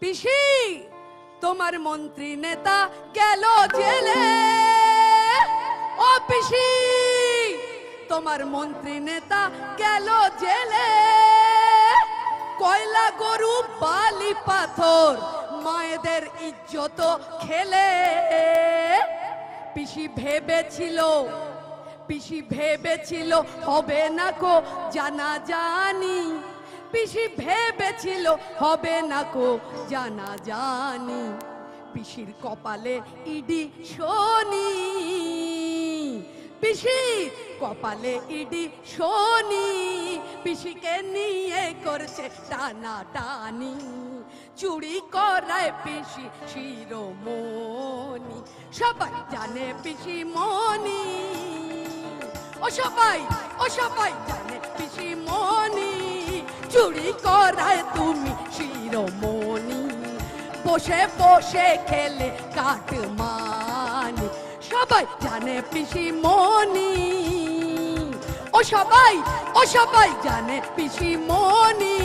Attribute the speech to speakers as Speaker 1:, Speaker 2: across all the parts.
Speaker 1: পিসি, তোমার মন্ত্রী নেতা গেল জেলে। ও পিসি, তোমার মন্ত্রী নেতা গেল জেলে। কয়লা, গরু, বালি, পাথর, মায়েদের ইজ্জত খেলে। পিসি ভেবেছিল পিসি ভেবেছিল, হবে না কো জানা জানি পিসি ভেবেছিল, হবে না কো জানা জানি। পিসির কপালে ইডি শনি। পিসি কপালে ইডি শনি। পিসিকে নিয়ে করছে টানা টানি চুরি করায় পিসি শিরোমণি। সবাই জানে পিসি মনি ও সবাই ও সবাই জানে পিসি মনি বসে বসে খেলে কাট মানি। সবাই জানে পিসি মনি ও সবাই ও সবাই জানে পিসি মনি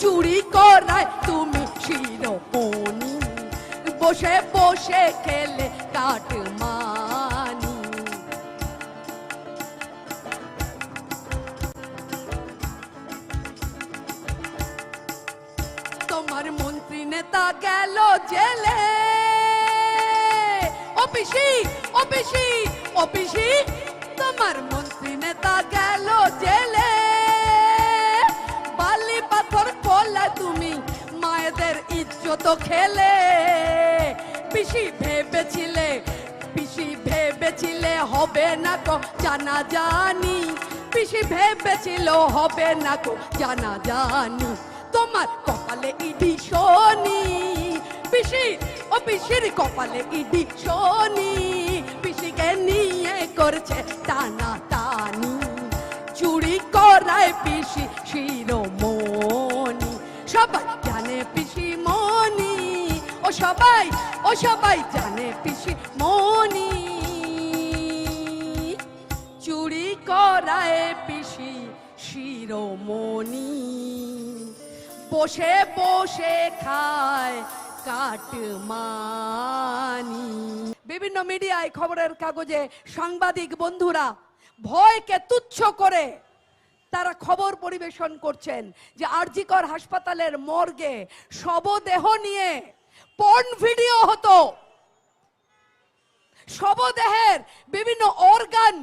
Speaker 1: চুরি করায় তুমি শিরোপনি বসে বসে খেলে কাট জেলে। ও পিসি ও পিসি ও পিসি তোমার মন্ত্রী নেতা গেল জেলে। বালি পাথর কোলা তুমি মায়েদের ইজ্জত খেলে। পিসি ভেবেছিলে পিসি ভেবেছিলে হবে না কো জানা জানি। পিসি ভেবেছিল হবে না কো জানা জানি। তোমার কপালে ইডি শনি, পিসি, ও পিসির কপালে ইডি শনি পিসিকে নিয়ে করছে টানা টানি। চুরি করায় পিসি শিরোমণি, সবাই জানে পিসি মনি ও সবাই ও সবাই জানে পিসি মনি চুরি করায় পিসি শিরোমণি বসে বসে খায় কাটমানি বিভিন্ন মিডিয়ায় খবরের কাগজে সাংবাদিক বন্ধুরা ভয়কে তুচ্ছ করে তারা খবর পরিবেশন করছেন যে আরজিকর হাসপাতালের মর্গে শবদেহ নিয়ে পর্ন ভিডিও হতো। শবদেহের বিভিন্ন অর্গান,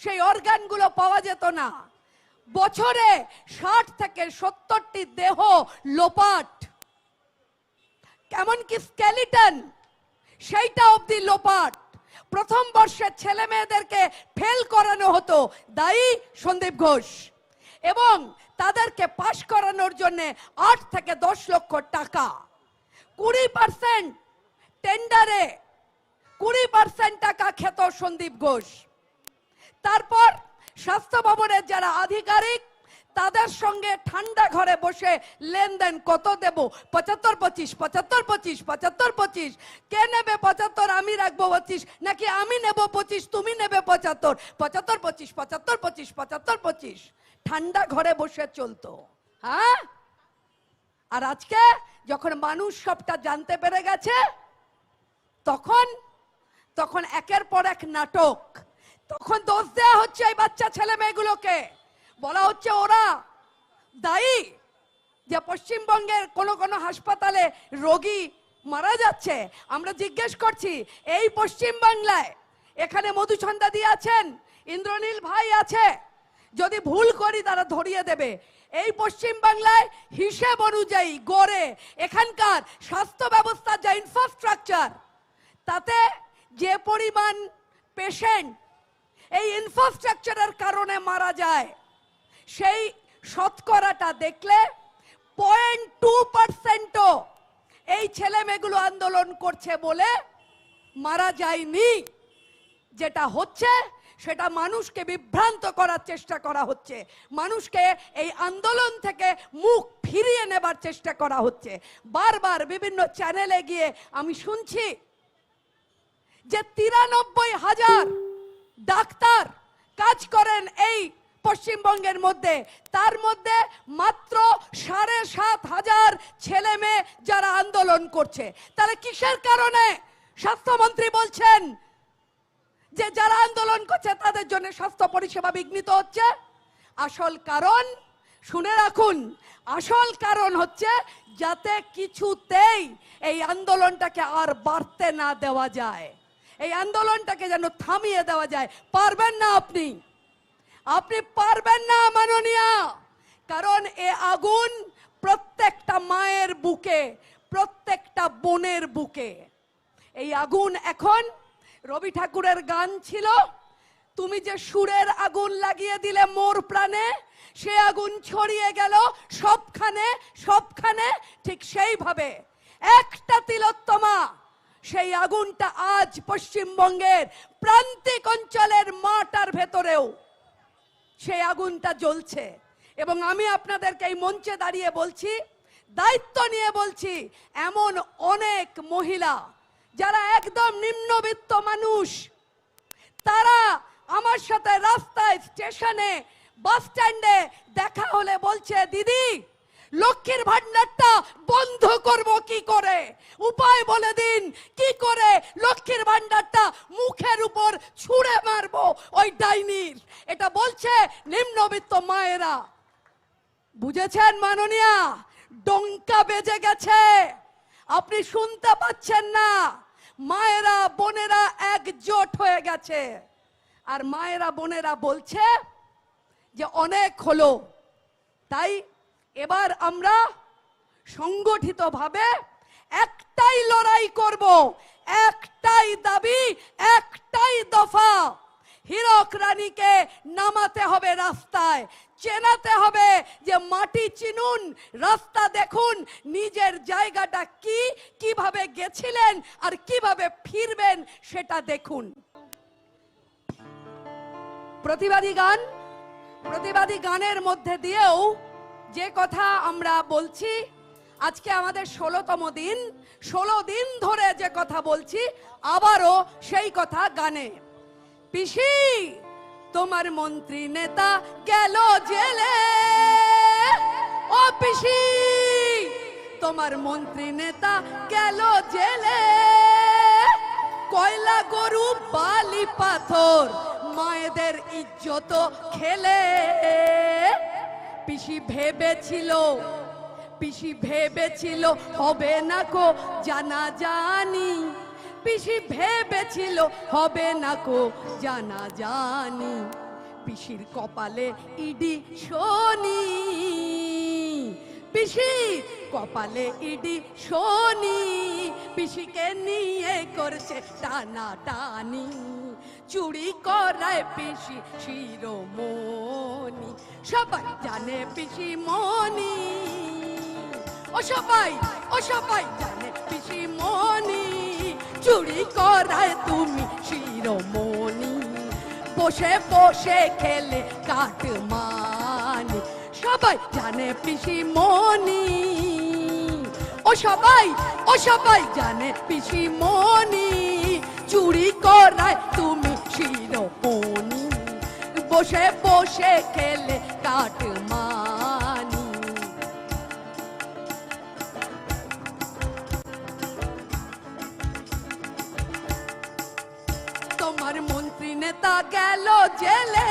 Speaker 1: সেই অর্গানগুলো পাওয়া যেত না। বছরে ষাট থেকে সত্তরটি দেহ লোপাট। কি স্কেলিটন সেইটা অবধি লোপাট। প্রথম বর্ষের ছেলে মেয়েদেরকে ফেল করানো হতো, দায়ী সন্দীপ ঘোষ। এবং তাদেরকে পাশ করানোর জন্য আট থেকে দশ লক্ষ টাকা। কুড়ি পার্সেন্ট টেন্ডারে কুড়ি পার্সেন্ট টাকা খেত সন্দীপ ঘোষ। তারপর স্বাস্থ্য ভবনের যারা আধিকারিক, তাদের সঙ্গে ঠান্ডা ঘরে বসে লেনদেন কত দেব? পঁচাত্তর পঁচিশ পঁচাত্তর পঁচিশ পঁচাত্তর পঁচিশ। কে নেবে পঁচাত্তর? আমি রাখব পঁচিশ। নাকি আমি নেব পঁচিশ? তুমি নেবে পঁচাত্তর। পঁচাত্তর পঁচিশ পঁচাত্তর পঁচিশ পঁচাত্তর পঁচিশ। ঠান্ডা ঘরে বসে চলতো। হ্যাঁ? আর আজকে যখন মানুষ সবটা জানতে পেরে গেছে, তখন তখন একের পর এক নাটক। তখন দোষ দেওয়া হচ্ছে এই বাচ্চা ছেলে মেয়েগুলোকে। বলা হচ্ছে ওরা দায়ী যে পশ্চিমবঙ্গের কোনো কোনো হাসপাতালে রোগী মারা যাচ্ছে। আমরা জিজ্ঞেস করছি, এই পশ্চিম বাংলায় এখানে মধুচন্দা দিয়ে আছেন? ইন্দ্রনীল ভাই আছে? যদি ভুল করি তারা ধরিয়ে দেবে। এই পশ্চিম বাংলায় হিসেব অনুযায়ী গড়ে এখানকার স্বাস্থ্য ব্যবস্থার যা ইনফ্রাস্ট্রাকচার তাতে যে পরিমাণ পেশেন্ট এই ইনফ্রাস্ট্রাকচারের কারণে মারা যায়। সেই শতকরাটা দেখলে পয়েন্ট টু পার্সেন্টও এই ছেলে মেয়েগুলো আন্দোলন করছে বলে মারা যায়নি। যেটা হচ্ছে, সেটা মানুষকে বিভ্রান্ত করার চেষ্টা করা হচ্ছে। মানুষকে এই আন্দোলন থেকে মুখ ফিরিয়ে নেবার চেষ্টা করা হচ্ছে। বারবার বিভিন্ন চ্যানেলে গিয়ে আমি শুনছি যে তিরানব্বই হাজার ডাক্তার কাজ করেন এই পশ্চিমবঙ্গের মধ্যে। তার মধ্যে মাত্র সাড়ে সাত হাজার ছেলে মেয়ে যারা আন্দোলন করছে। তাহলে কিসের কারণে? স্বাস্থ্যমন্ত্রী বলছেন যে যারা আন্দোলন করছে, তাদের জন্য স্বাস্থ্য পরিষেবা বিঘ্নিত হচ্ছে। আসল কারণ, শুনে রাখুন, আসল কারণ হচ্ছে যাতে কিছুতেই এই আন্দোলনটাকে আর বাড়তে না দেওয়া যায়। এই আন্দোলনটাকে যেন থামিয়ে দেওয়া যায়। পারবেন না আপনি। আপনি পারবেন না, মাননীয়া। কারণ এ আগুন প্রত্যেকটা মায়ের বুকে, প্রত্যেকটা বোনের বুকে। এই আগুন এখন রবি ঠাকুরের গান ছিল। তুমি যে সুরের আগুন লাগিয়ে দিলে মোর প্রাণে, সে আগুন ছড়িয়ে গেল সবখানে সবখানে, ঠিক সেইভাবে। একটা তিলোত্তমা সেই আগুনটা আজ পশ্চিমবঙ্গের প্রান্তিক অঞ্চলের মাটার ভেতরেও সেই আগুনটা জ্বলছে। এবং আমি আপনাদেরকে এই মঞ্চে দাঁড়িয়ে বলছি, দায়িত্ব নিয়ে বলছি, এমন অনেক মহিলা যারা একদম নিম্নবিত্ত মানুষ, তারা আমার সাথে রাস্তায় স্টেশনে বাস স্ট্যান্ডে দেখা হলে বলছে, দিদি, লক্ষ্মীর ভান্ডারটা বন্ধ উপায় বলে দিন। কি করে লক্ষ্মীর ভান্ডারটা মুখের উপর ছুঁড়ে মারবো ওই ডাইনির? এটা বলছে নিম্নবিত্ত মায়েরা। বুঝেছেন মাননীয়া? ডঙ্কা বেজে গেছে। আপনি শুনতে পাচ্ছেন না। মায়েরা, বোনেরা একজোট হয়ে গেছে। আর মায়েরা, বোনেরা বলছে যে অনেক হলো। তাই এবার আমরা সংগঠিতভাবে একটাই লড়াই করব, একটাই দাবি, একটাই দফা। হীরক রানীকে নামাতে হবে রাস্তায়, চেনাতে হবে যে মাটি চিনুন, রাস্তা দেখুন, নিজের জায়গাটা কি, কীভাবে গেছিলেন আর কীভাবে ফিরবেন সেটা দেখুন। প্রতিবাদী গান, প্রতিবাদী গানের মধ্যে দিয়েও যে কথা আমরা বলছি আজকে আমাদের ষোলোতম দিন, ষোলো দিন ধরে যে কথা বলছি, আবারও সেই কথা গানে। পিসি, তোমার মন্ত্রী নেতা গেল জেলে। ও পিসি, তোমার মন্ত্রী নেতা গেল জেলে। কয়লা, গরু, বালি, পাথর, মায়েদের ইজ্জত খেলে। পিসি ভেবেছিল পিসি ভেবেছিল, হবে না কো জানা জানি পিসি ভেবেছিল, হবে না কো জানা জানি পিসির কপালে ইডি শনি। পিসি কপালে ইডি শনি। পিসিকে নিয়ে করছে টানা টানি চুরি করায় পিসি শিরোমণি। সবাই জানে পিসি মনি ও সবাই ও সবাই জানে পিসি চুরি করায় তুমি শিরোমণি। বসে বসে খেলে কাট মানি। সবাই জানে পিসি মনি ও সবাই ও সবাই জানে পিসি মনি চুরি করায় তুমি শিরোমণি। বসে বসে খেলে কাট মানি। নেতা গেল জেলে।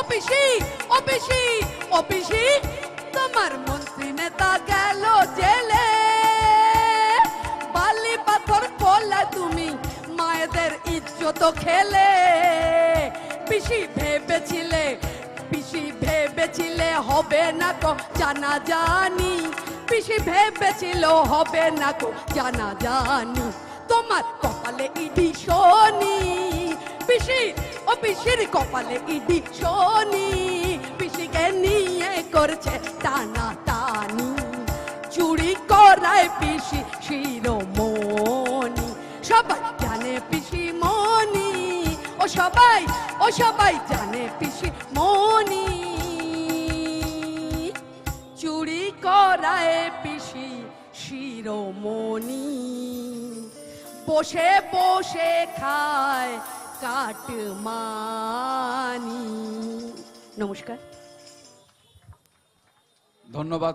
Speaker 1: অপিসি অপিসি অপিসি তোমার মন্ত্রী নেতা গেল জেলে। বালি পাথর কোলা তুমি মায়েদের ইজ্জত খেলে। পিসি ভেবেছিলে পিসি ভেবেছিলে হবে না তো জানা জানি পিসি ভেবেছিল হবে না তো জানা জানি তোমার কপালে ইডি শনি। পিসি, ও পিসির কপালে ইডি শনি। পিসিকে নিয়ে করছে টানা টানি। চুরি করায় পিসি শিরোমণি। সবাই জানে পিসি মনি ও সবাই ও সবাই জানে পিসি মনি চুরি করায় পিসি শিরোমণি। বসে বসে খায় কাট কাটমানি। নমস্কার।
Speaker 2: ধন্যবাদ।